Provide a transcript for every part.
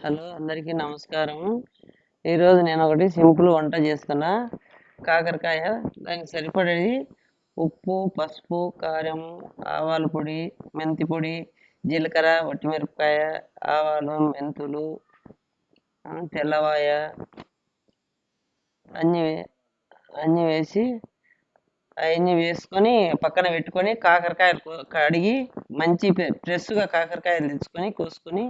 Hello అందరికీ నమస్కారం ఈరోజు నేను ఒకటి సింపుల్ వంట చేస్తున్నా. కాకరకాయ దానికి సరిపడేది ఉప్పు పసుపు కారం ఆవాల పొడి మెంతి పొడి జీలకర్ర వట్టిమిరపకాయ ఆవాలు మెంతులు తెల్లవాయ అన్నీ అన్నీ వేసి అవన్నీ వేసుకొని పక్కన పెట్టుకొని కాకరకాయలు కడిగి మంచి ఫ్రెష్గా కాకరకాయలు తెచ్చుకొని కోసుకొని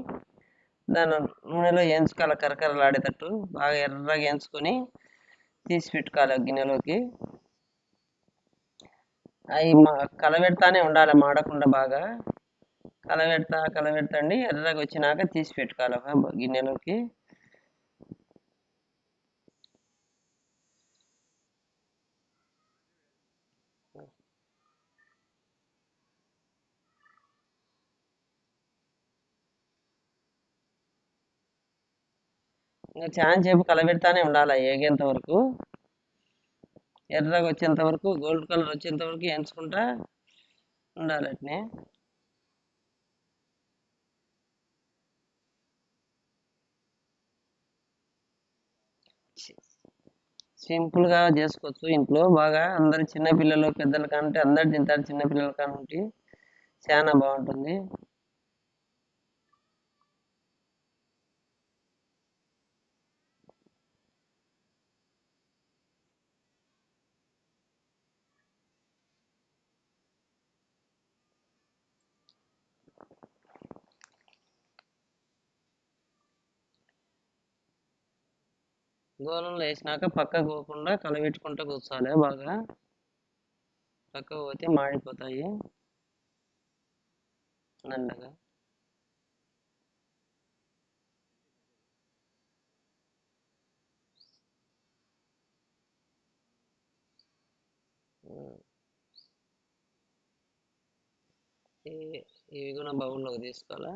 దాన్ని నూనెలో వేయించుకోవాలి కరకరలాడేటట్టు. బాగా ఎర్రగా వేయించుకొని తీసి పెట్టుకోవాలి గిన్నెలోకి. అవి మా కలబెడతానే ఉండాలి మాడకుండా బాగా. కలబెడతా కలబెడతండి ఎర్రగా వచ్చినాక తీసి పెట్టుకోవాలి గిన్నెలోకి. ఇంకా చాలా చేపు కలబెడతానే ఉండాలి ఏగేంత వరకు? ఎర్రగా వచ్చేంత వరకు గోల్డ్ కలర్ వచ్చేంత వరకు ఎంచుకుంటా ఉండాలి అట్నే. సింపుల్గా చేసుకోవచ్చు ఇంట్లో. బాగా అందరు చిన్నపిల్లలు పెద్దలు పెద్దల కంటే అందరు తింటారు చిన్నపిల్లలు కానుంటి. చాలా బాగుంటుంది. గోళంలో వేసినాక పక్క పోకుండా కలబెట్టుకుంటూ కూర్చోాలి బాగా. పక్క పోతే మాడిపోతాయి. నల్లగా. ఇవి ఇవి కూడా బౌల్లోకి తీసుకోవాలా?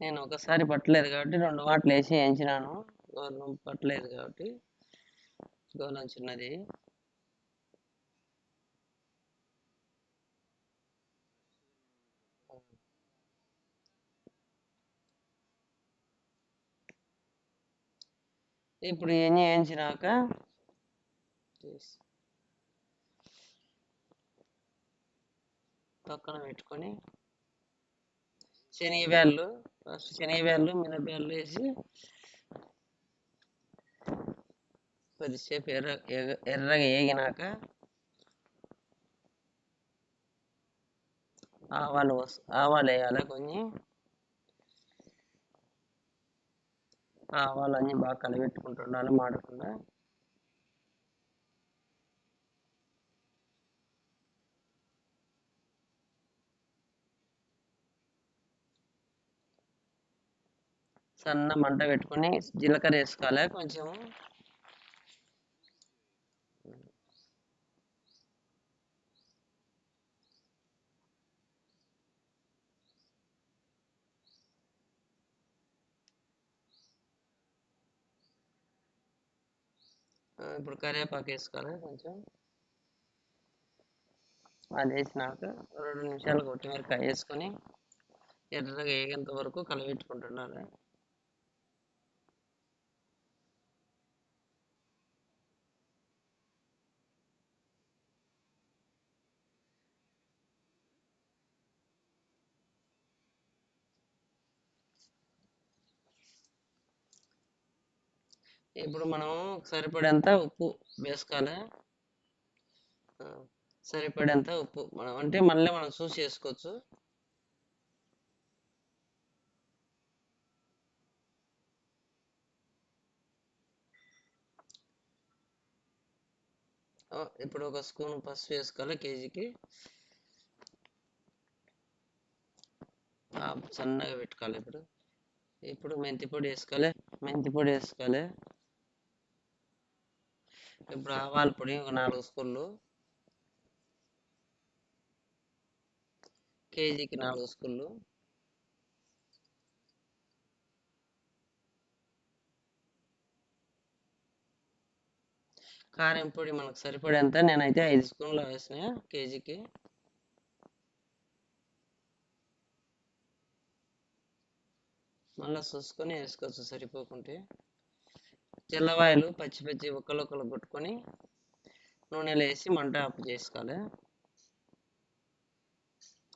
నేను ఒకసారి పట్టలేదు కాబట్టి రెండు మాటలు వేసి వేయించినాను. గోధుమ పట్టలేదు కాబట్టి గౌరవం చిన్నది. ఇప్పుడు ఇవన్నీ వేయించినాక పక్కన పెట్టుకొని శనివేళ్ళు ఫస్ట్ శనగబ్యాళ్ళు మినప్యాళ్ళు వేసి కొద్దిసేపు ఎర్ర ఎర్రగా వేగినాక ఆవాలు ఆవాలు వేయాలి కొన్ని ఆవాలు అన్నీ బాగా కలబెట్టుకుంటూ మాడకుండా. సన్న మంట పెట్టుకొని జీలకర్ర వేసుకోవాలి. కొంచెం ఇప్పుడు కరివేపాకు వేసుకోవాలి కొంచెం. అది వేసినాక రెండు నిమిషాలు కొత్తిమీరకాయ వేసుకొని ఎర్రగా వేగేంత వరకు కలబెట్టుకుంటున్నారు ఇప్పుడు మనం సరిపడేంత ఉప్పు వేసుకోవాలి? సరిపడేంత ఉప్పు మనం అంటే మళ్ళీ మనం చూసి వేసుకోవచ్చు. ఇప్పుడు ఒక స్పూన్ పసుపు వేసుకోవాలి కేజీకి. సన్నగా పెట్టుకోవాలి ఇప్పుడు. ఇప్పుడు మెంతి పొడి వేసుకోవాలి. మెంతి పొడి వేసుకోవాలి. ఇప్పుడు ఆవాల పొడి ఒక నాలుగు స్పూన్లు కేజీకి నాలుగు స్పూన్లు కారం పొడి మనకు సరిపడేంత నేనైతే ఐదు స్పూన్లు వేసిన కేజీకి. మళ్ళీ చూసుకొని వేసుకోవచ్చు సరిపోకుంటే. తెల్లవాయలు పచ్చి పచ్చి ఒక్కలు ఒకళ్ళు కొట్టుకొని నూనెలో వేసి మంట ఆఫ్ చేసుకోవాలి.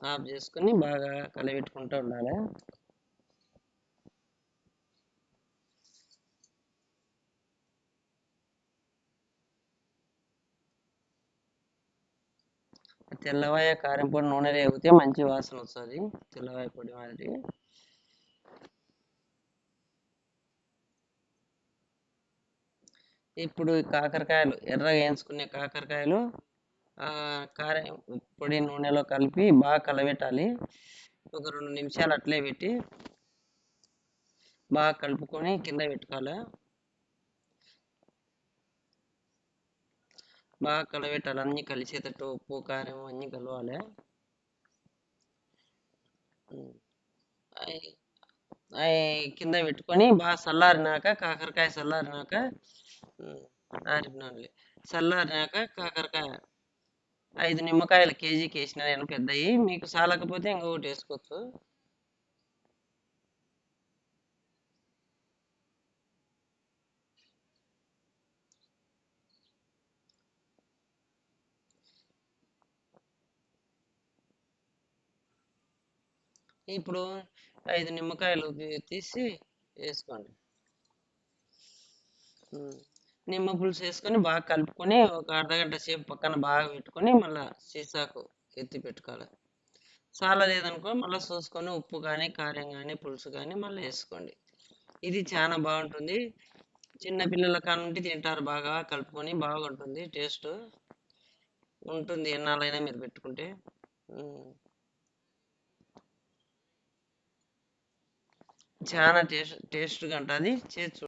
ఆఫ్ చేసుకొని బాగా కలబెట్టుకుంటూ ఉండాలి. తెల్లవాయ కారింపొడి నూనె రేగితే వేగితే మంచి వాసన వస్తుంది తెల్లవాయ పొడి మాదిరి ఇప్పుడు కాకరకాయలు ఎర్రగా వేయించుకునే కాకరకాయలు ఆ కారం పొడి నూనెలో కలిపి బాగా కలబెట్టాలి. ఒక రెండు నిమిషాలు అట్లే పెట్టి బాగా కలుపుకొని కింద పెట్టుకోవాలి. బాగా కలబెట్టాలి. అన్నీ కలిసేటట్టు ఉప్పు కారం అన్నీ కలవాలి. అయి- కింద పెట్టుకొని బాగా చల్లారినాక కాకరకాయ చల్లారినాక ఉమ్, చల్లారినాక కాకరకాయ ఐదు నిమ్మకాయలు కేజీకి వేసిన నేను పెద్దవి మీకు చాలకపోతే ఇంకొకటి వేసుకోవచ్చు. ఇప్పుడు ఐదు నిమ్మకాయలు తీసి వేసుకోండి. నిమ్మ పులుసు వేసుకొని బాగా కలుపుకొని ఒక అర్ధగంట సేపు పక్కన బాగా పెట్టుకొని మళ్ళీ సీసాకు ఎత్తి పెట్టుకోవాలి. చాలా లేదనుకో మళ్ళీ చూసుకొని ఉప్పు కానీ కారం కానీ పులుసు కానీ మళ్ళీ వేసుకోండి. ఇది చాలా బాగుంటుంది. చిన్న పిల్లల కానుండి తింటారు బాగా కలుపుకొని బాగుంటుంది టేస్ట్ ఉంటుంది ఎన్నాళ్ళైనా మీరు పెట్టుకుంటే. చాలా టేస్ట్ టేస్ట్గా ఉంటుంది. చేసి